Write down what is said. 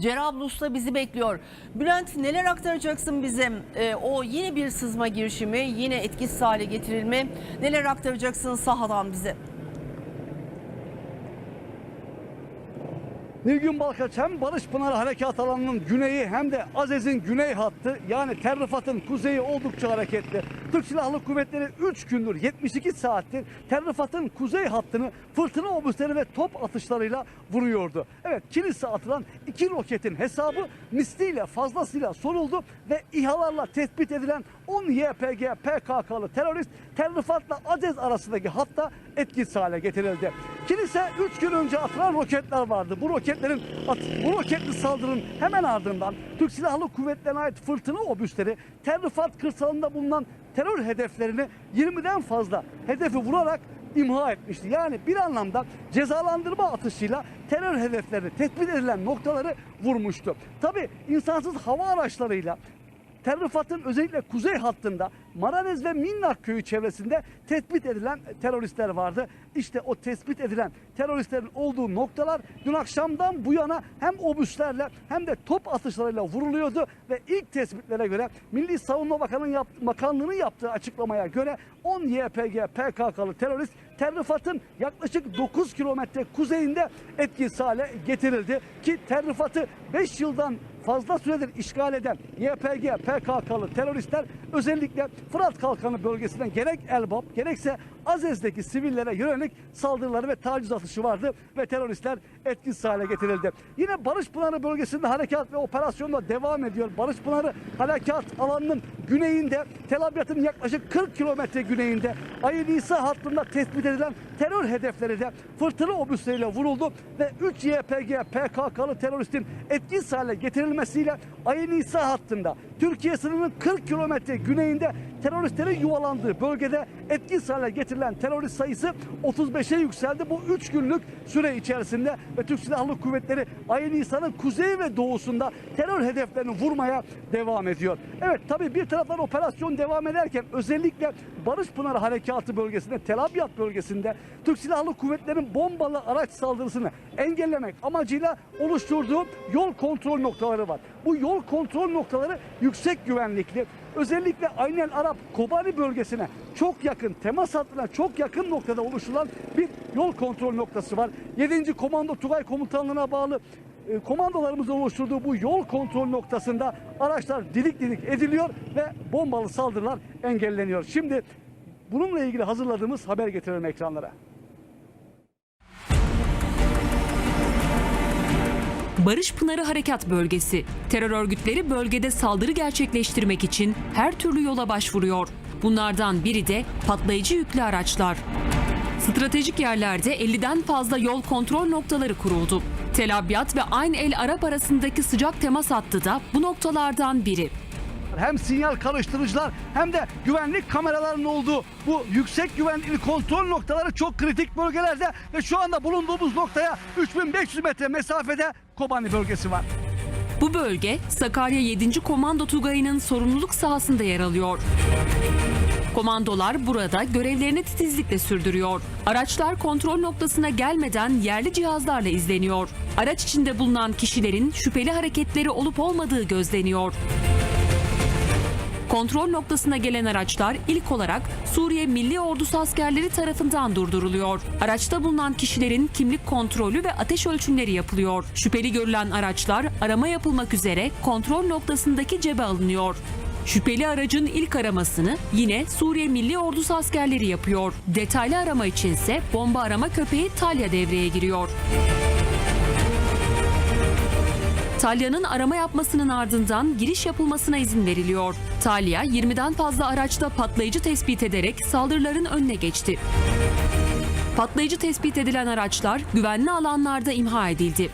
Cerablus'ta bizi bekliyor. Bülent neler aktaracaksın bize? Ee, o yine bir sızma girişimi, yine etkisiz hale getirilme. Neler aktaracaksın sahadan bize? Nilgün Balkaç hem Barış Pınarı Harekat Alanı'nın güneyi hem de Azez'in güney hattı yani Terrifat'ın kuzeyi oldukça hareketli. Türk Silahlı Kuvvetleri 3 gündür 72 saattir Terrifat'ın kuzey hattını fırtına obüsleri ve top atışlarıyla vuruyordu. Evet kilise atılan iki roketin hesabı misliyle fazlasıyla soruldu ve İHA'larla tespit edilen 10 YPG PKK'lı terörist Terrifat'la Azez arasındaki hatta etkisiz hale getirildi. Kilise 3 gün önce atılan roketler vardı. Bu roketlerin bu roketli saldırının hemen ardından Türk Silahlı Kuvvetleri'ne ait fırtına obüsleri Terrifat kırsalında bulunan terör hedeflerini 20'den fazla hedefi vurarak imha etmişti. Yani bir anlamda cezalandırma atışıyla terör hedeflerini tespit edilen noktaları vurmuştu. Tabi insansız hava araçlarıyla Terrifat'ın özellikle kuzey hattında Maranez ve Minnak köyü çevresinde tespit edilen teröristler vardı. İşte o tespit edilen teröristlerin olduğu noktalar dün akşamdan bu yana hem obüslerle hem de top atışlarıyla vuruluyordu ve ilk tespitlere göre Milli Savunma Bakanı'nın yap, Bakanlığı'nın yaptığı açıklamaya göre 10 YPG PKK'lı terörist Terrifat'ın yaklaşık 9 kilometre kuzeyinde etkisiz hale getirildi ki Terrifat'ı 5 yıldan fazla süredir işgal eden YPG, PKK'lı teröristler özellikle Fırat Kalkanı bölgesinden gerek Elbap gerekse Azez'deki sivillere yönelik saldırıları ve taciz atışı vardı ve teröristler etkisiz hale getirildi. Yine Barış Pınarı bölgesinde harekat ve operasyon da devam ediyor. Barış Pınarı harekat alanının güneyinde Tel Abyad'ın yaklaşık 40 kilometre güneyinde Ayı Nisa hattında tespit edilen terör hedefleri de fırtına obüsleriyle vuruldu ve 3 YPG PKK'lı teröristin etkisiz hale getirilmesiyle Ayı Nisa hattında Türkiye sınırının 40 kilometre güneyinde teröristlerin yuvalandığı bölgede etkisiz hale getirilen terörist sayısı 35'e yükseldi. Bu 3 günlük süre içerisinde ve Türk Silahlı Kuvvetleri Ayı Nisa'nın kuzey ve doğusunda terör hedeflerini vurmaya devam ediyor. Evet tabii bir taraftan operasyon devam ederken özellikle Barış Pınarı Harekatı bölgesinde, Tel Abyad bölgesinde Türk Silahlı Kuvvetleri'nin bombalı araç saldırısını engellemek amacıyla oluşturduğu yol kontrol noktaları var. Bu yol kontrol noktaları yüksek güvenlikli. Özellikle Aynel Arap Kobani bölgesine çok yakın, temas hattına çok yakın noktada oluşturulan bir yol kontrol noktası var. 7. Komando Tugay Komutanlığı'na bağlı e, komandolarımızın oluşturduğu bu yol kontrol noktasında araçlar dilik dilik ediliyor ve bombalı saldırılar engelleniyor. Şimdi bununla ilgili hazırladığımız haber getirelim ekranlara. Barış Pınarı Harekat Bölgesi. Terör örgütleri bölgede saldırı gerçekleştirmek için her türlü yola başvuruyor. Bunlardan biri de patlayıcı yüklü araçlar. Stratejik yerlerde 50'den fazla yol kontrol noktaları kuruldu. Tel Abyad ve Ayn el Arap arasındaki sıcak temas hattı da bu noktalardan biri. Hem sinyal karıştırıcılar hem de güvenlik kameralarının olduğu bu yüksek güvenlikli kontrol noktaları çok kritik bölgelerde ve şu anda bulunduğumuz noktaya 3500 metre mesafede Kobani bölgesi var. Bu bölge Sakarya 7. Komando Tugayı'nın sorumluluk sahasında yer alıyor. Komandolar burada görevlerini titizlikle sürdürüyor. Araçlar kontrol noktasına gelmeden yerli cihazlarla izleniyor. Araç içinde bulunan kişilerin şüpheli hareketleri olup olmadığı gözleniyor. Kontrol noktasına gelen araçlar ilk olarak Suriye Milli Ordusu askerleri tarafından durduruluyor. Araçta bulunan kişilerin kimlik kontrolü ve ateş ölçümleri yapılıyor. Şüpheli görülen araçlar arama yapılmak üzere kontrol noktasındaki cebe alınıyor. Şüpheli aracın ilk aramasını yine Suriye Milli Ordusu askerleri yapıyor. Detaylı arama içinse bomba arama köpeği Talya devreye giriyor. Talya'nın arama yapmasının ardından giriş yapılmasına izin veriliyor. Talya 20'den fazla araçta patlayıcı tespit ederek saldırıların önüne geçti. Patlayıcı tespit edilen araçlar güvenli alanlarda imha edildi.